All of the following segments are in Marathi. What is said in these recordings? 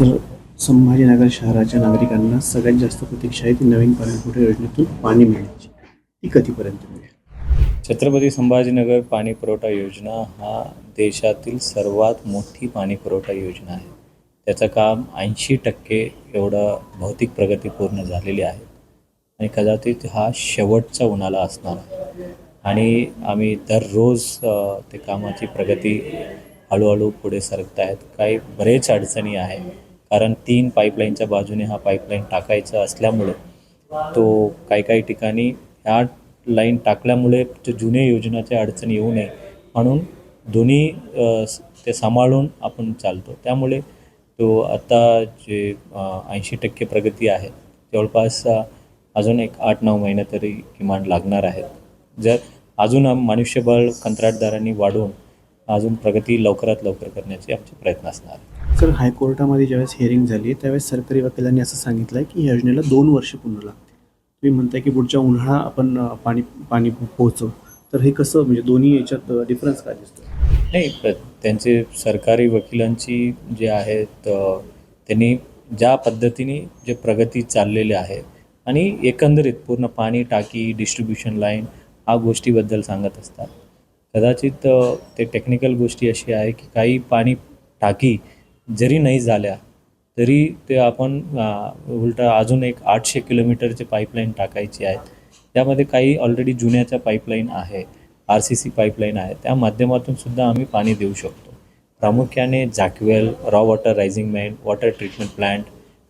सर संभाजीनगर शहराच्या नागरिकांना सगळ्यात जास्त प्रतीक्षा आहे ती नवीन पाणीपुरवठा योजनेतून पाणी मिळण्याची. ती कधीपर्यंत मिळेल? छत्रपती संभाजीनगर पाणी पुरवठा योजना हा देशातील सर्वात मोठी पाणी पुरवठा योजना आहे. त्याचं काम ऐंशी टक्के एवढं भौतिक प्रगती पूर्ण झालेली आहे. आणि कदाचित हा शेवटचा उन्हाळा असणार आहे. आणि आम्ही दररोज ते कामाची प्रगती हळूहळू पुढे सरकत आहेत काही बरेच अडचणी आहे कारण तीन पाईपलाईनच्या बाजूने हा पाईपलाईन टाकायचा असल्यामुळे तो काही काही ठिकाणी ह्या लाईन टाकल्यामुळे जुने योजनाच्या अडचणी येऊ नये म्हणून दोन्ही ते सांभाळून आपण चालतो. त्यामुळे तो आता जे ऐंशी टक्के प्रगती आहे जवळपास अजून एक आठ नऊ महिने तरी किमान लागणार आहेत. जर अजून आम- मनुष्यबळ कंत्राटदारांनी वाढवून अजून प्रगती लवकरात लवकर करण्याचे आमचे प्रयत्न असणार आहेत हायकोर्टामध्ये ज्यावेळेस हिअरिंग झाली त्यावेळेस सरकारी वकिलांनी असं सांगितलं आहे की या योजनेला दोन वर्ष पूर्ण लागते तुम्ही म्हणताय की पुढच्या उन्हाळा आपण पाणी पाणी पोहोचव तर हे कसं म्हणजे दोन्ही याच्यात डिफरन्स काय दिसतो नाही त्यांचे सरकारी वकिलांची जे आहेत त्यांनी ज्या पद्धतीने जे प्रगती चाललेले आहे आणि एकंदरीत पूर्ण पाणी टाकी डिस्ट्रीब्युशन लाईन हा गोष्टीबद्दल सांगत असतात. कदाचित ते टेक्निकल गोष्टी अशी आहे की काही पाणी टाकी जरी नाही झाल्या तरी ते आपण उलटा अजून एक आठशे किलोमीटरचे पाईपलाईन टाकायची आहेत. त्यामध्ये काही ऑलरेडी जुन्याच्या पाईपलाईन आहे आर सी सी पाईपलाईन आहे. त्या माध्यमातून सुद्धा आम्ही पाणी देऊ शकतो. प्रामुख्याने jack well raw water rising main water treatment plant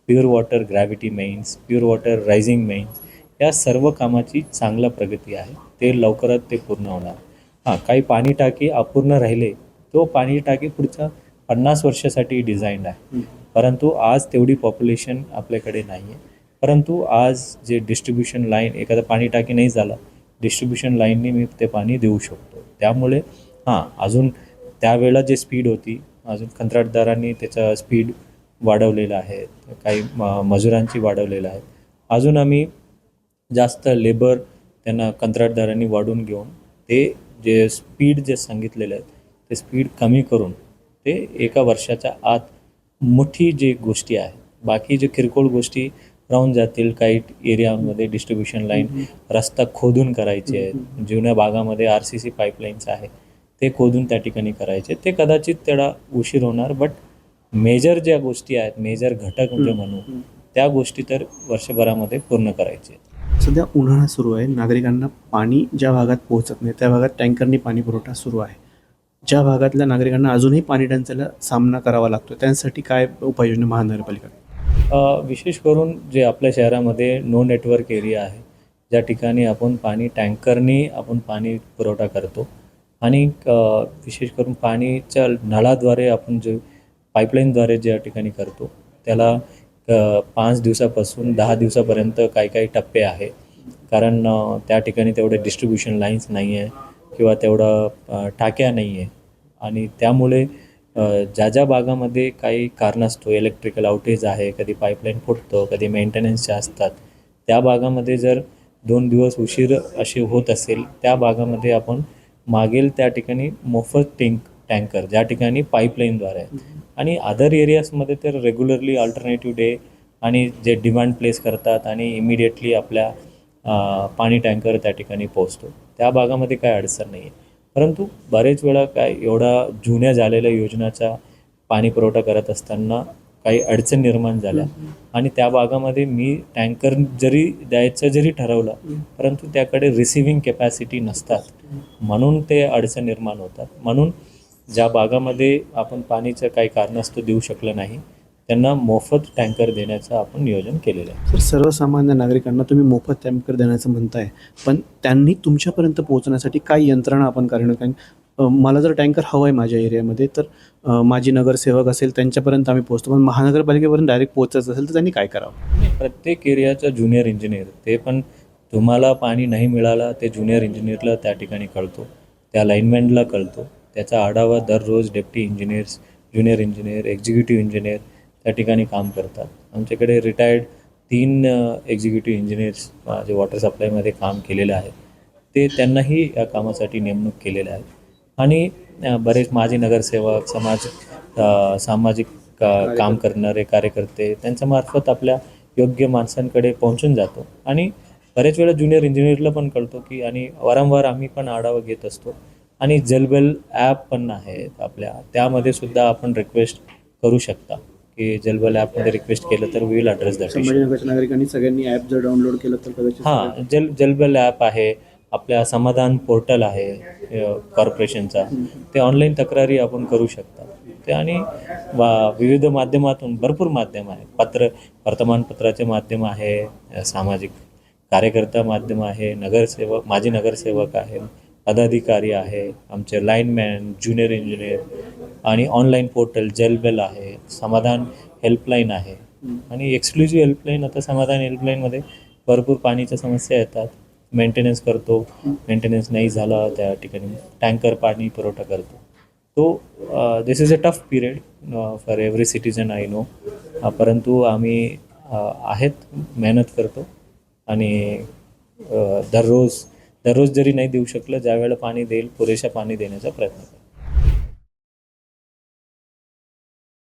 pure water gravity mains pure water rising mains या सर्व कामाची चांगला प्रगती आहे. ते लवकरात ते पूर्ण होणार. हां काही पाणी टाकी अपूर्ण राहिले तो पाणी टाकी पुढच्या पन्नास वर्षासाठी डिझाईन्ड आहे. परंतु आज तेवढी पॉप्युलेशन आपल्याकडे नाही आहे परंतु आज जे डिस्ट्रीब्युशन लाईन एखादं पाणी टाकी नाही झालं डिस्ट्रीब्युशन लाईननी मी ते पाणी देऊ शकतो. त्यामुळे हां अजून त्यावेळेला जे स्पीड होती अजून कंत्राटदारांनी त्याचा स्पीड वाढवलेला आहे काही म मजुरांची वाढवलेलं आहे. अजून आम्ही जास्त लेबर त्यांना कंत्राटदारांनी वाढवून घेऊन ते जे स्पीड जे सांगितलेले आहेत ते स्पीड कमी करून ते एका वर्षाच्या आत मोठी जी गोष्टी आहे बाकी जे किरकोळ गोष्टी राहून जातील काही एरियामध्ये डिस्ट्रीब्युशन लाईन रस्ता खोदून करायचे आहेत. जुन्या भागामध्ये आर सी सी पाईपलाईन्स आहे ते खोदून त्या ठिकाणी करायचे. ते कदाचित तेवढा उशीर होणार बट मेजर ज्या गोष्टी आहेत मेजर घटक जे म्हणू त्या गोष्टी तर वर्षभरामध्ये पूर्ण करायचे आहेत. सध्या उन्हाळा सुरू आहे. नागरिकांना पाणी ज्या भागात पोहोचत नाही त्या भागात टँकरनी पाणी पुरवठा सुरू आहे. ज्या भागातल्या नागरिकांना अजूनही पाणी टंचाईला सामना करावा लागतो त्यांसाठी काय उपाययोजना महानगरपालिका? विशेष करून जे आपल्या शहरामध्ये नो नेटवर्क एरिया आहे ज्या ठिकाणी आपण पाणी टँकरनी आपण पाणी पुरवठा करतो आणि विशेष करून पाणीच्या नळाद्वारे आपण जे पाईपलाईनद्वारे ज्या ठिकाणी करतो त्याला पाच दिवसापासून दहा दिवसापर्यंत काही काही टप्पे आहे कारण त्या ठिकाणी तेवढे डिस्ट्रीब्युशन लाईन्स नाही आहे किंवा तेवढं टाक्या नाही आहे आणि त्यामुळे ज्या ज्या भागामध्ये काही कारणास्तव इलेक्ट्रिकल आउटेज आहे कधी पाईपलाईन फुटतो कधी मेंटेनन्सच्या असतात त्या भागामध्ये जर दोन दिवस उशीर असे होत असेल त्या भागामध्ये आपण मागेल त्या ठिकाणी मोफत टँक टँकर ज्या ठिकाणी पाईपलाईनद्वारे आहे आणि अदर एरियाजमध्ये तर रेग्युलरली अल्टरनेटिव्ह डे आणि जे डिमांड प्लेस करतात आणि इमिडिएटली आपल्या पाणी टँकर त्या ठिकाणी पोहोचतो. त्या भागामध्ये काय अडचण नाही आहे परंतु बरेच वेळा काय एवढा जुन्या झालेल्या योजनाचा पाणी पुरवठा करत असताना काही अडचण निर्माण झाल्या. आणि त्या भागामध्ये मी टँकर जरी द्यायचं जरी ठरवलं परंतु त्याकडे रिसिव्हिंग कॅपॅसिटी नसतात. म्हणून ते अडचण निर्माण होतात. म्हणून ज्या भागामध्ये आपण पाणीचं काही कारणास्तव देऊ शकलं नाही त्यांना मोफत टँकर देण्याचं आपण नियोजन केलेलं आहे. तर सर्वसामान्य नागरिकांना तुम्ही मोफत टँकर देण्याचं म्हणताय पण त्यांनी तुमच्यापर्यंत पोहोचण्यासाठी काय यंत्रणा आपण करणं मला जर टँकर हवं आहे माझ्या एरियामध्ये तर माझी नगरसेवक असेल त्यांच्यापर्यंत आम्ही पोहोचतो पण महानगरपालिकेपर्यंत डायरेक्ट पोहोचायचं असेल तर त्यांनी काय करावं? प्रत्येक एरियाचा ज्युनियर इंजिनियर ते पण तुम्हाला पाणी नाही मिळालं ते ज्युनियर इंजिनियरला त्या ठिकाणी कळतो त्या लाईनमॅनला कळतो. त्याचा आढावा दररोज deputy engineers junior engineer executive engineer त्या ठिकाणी काम करतात. आमच्याकडे रिटायर्ड तीन एक्झिक्युटिव्ह इंजिनियर्स जे वॉटर सप्लायमध्ये काम केलेलं आहे. ते त्यांनाही या कामासाठी नेमणूक केलेल्या आहे. आणि बरेच माजी नगरसेवक समाज सामाजिक का काम करणारे कार्यकर्ते त्यांच्या मार्फत आपल्या योग्य माणसांकडे पोहोचून जातो. आणि बरेच वेळा ज्युनियर इंजिनियरला पण कळतो की आणि वारंवार आम्ही पण आढावा घेत असतो. आणि जलबेल ॲप पण आहेत आपल्या. त्यामध्ये सुद्धा आपण रिक्वेस्ट करू शकता. की जलबेल ॲपमध्ये रिक्वेस्ट केलं तर विल ॲड्रेस दॅट संभाजीनगरच्या नागरिकांनी सगळ्यांनी ॲप जर डाउनलोड केलं तर कदाचित हां जल जलबल ॲप आहे आपल्या समाधान पोर्टल आहे कॉर्पोरेशनचा ते ऑनलाईन तक्रारी आपण करू शकता. ते आणि वा- विविध माध्यमातून भरपूर माध्यम आहे. पत्र वर्तमानपत्राचे माध्यम आहे सामाजिक कार्यकर्ता माध्यम आहे नगरसेवक माजी नगरसेवक आहे पदाधिकारी आहे आमचे लाईनमॅन ज्युनियर इंजिनियर आणि ऑनलाईन पोर्टल जलबेल आहे समाधान हेल्पलाईन आहे. आणि एक्सक्लुझिव्ह हेल्पलाईन आता समाधान हेल्पलाईनमध्ये भरपूर पाणीच्या समस्या येतात. मेंटेनन्स करतो मेंटेनन्स नाही झाला त्या ठिकाणी टँकर पाणी पुरवठा करतो. तो this is a tough period for every citizen I know परंतु आम्ही आहेत मेहनत करतो. आणि दररोज दररोज जरी नाही देऊ शकलं ज्यावेळेला पाणी देईल पुरेशा पाणी देण्याचा प्रयत्न करतो.